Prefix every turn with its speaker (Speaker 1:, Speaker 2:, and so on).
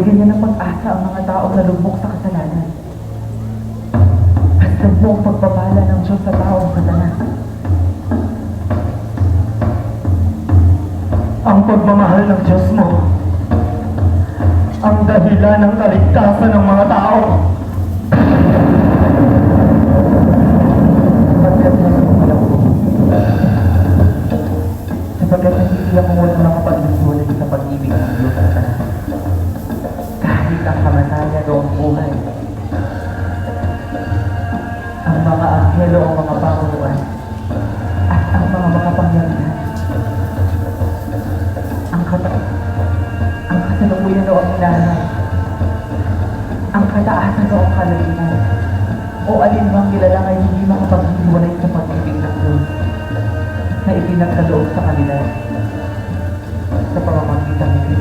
Speaker 1: Bigyan niya ng pag-asa ang mga taong nalubog sa kasalanan. At mo ang pagpapala ng Diyos sa taong katanan.
Speaker 2: Ang pagmamahal ng Diyos mo ang dahilan ng kaligtasan ng mga tao.
Speaker 1: Sapagkat nagsisilak ko. Sapagkat nagsisilak ko walang mga anghelo o mga pangunuan. At ang mga makapangyarihan. Ang kata ang kasalukuyan o ang hinahanay. Ang kataasan o ang kalagitan o alinmang nilalang ay hindi makapaghiwalay sa pag-ibig ng Diyos na ipinagkaloob sa kanila sa pamamagitan ni